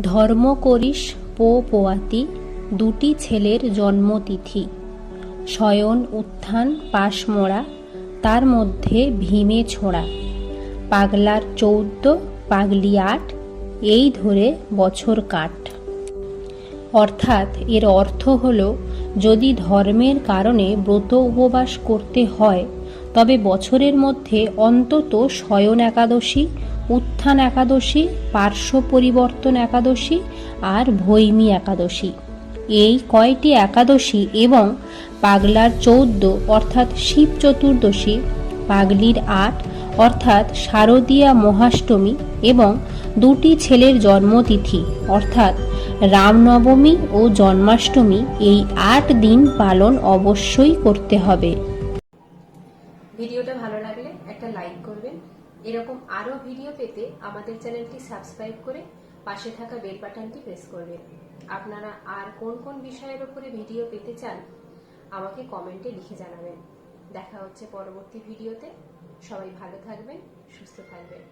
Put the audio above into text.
ধর্ম করিস পো পোয়াতি, দুটি ছেলের জন্মতিথি। শয়ন, উত্থান, পাশমোড়া, তার মধ্যে ভীমে ছোড়া। পাগলার চৌদ্দ, পাগলি আট, এই ধরে বছর কাট। অর্থাৎ এর অর্থ হল, যদি ধর্মের কারণে ব্রত উপবাস করতে হয়, তবে বছরের মধ্যে অন্তত শয়ন একাদশী উত্থান একাদশী, পার্শ্ব পরিবর্তন একাদশী আর ভৈমী একাদশী। এই কয়টি একাদশী এবং পাগলার চৌদ্দ অর্থাৎ শিব চতুর্দশী, পাগলির আট অর্থাৎ শারদীয়া মহাষ্টমী এবং দুটি ছেলের জন্মতিথি অর্থাৎ রামনবমী ও জন্মাষ্টমী এই আট দিন পালন অবশ্যই করতে হবে। ভিডিওটা ভালো লাগলে একটা লাইক করবেন। এরকম আরও ভিডিও পেতে আমাদের চ্যানেলটি সাবস্ক্রাইব করে পাশে থাকা বেল বাটনটি প্রেস করবেন। আপনারা আর কোন কোন বিষয়ের ওপরে ভিডিও পেতে চান, আমাকে কমেন্টে লিখে জানাবেন। দেখা হচ্ছে পরবর্তী ভিডিওতে। সবাই ভালো থাকবেন, সুস্থ থাকবেন।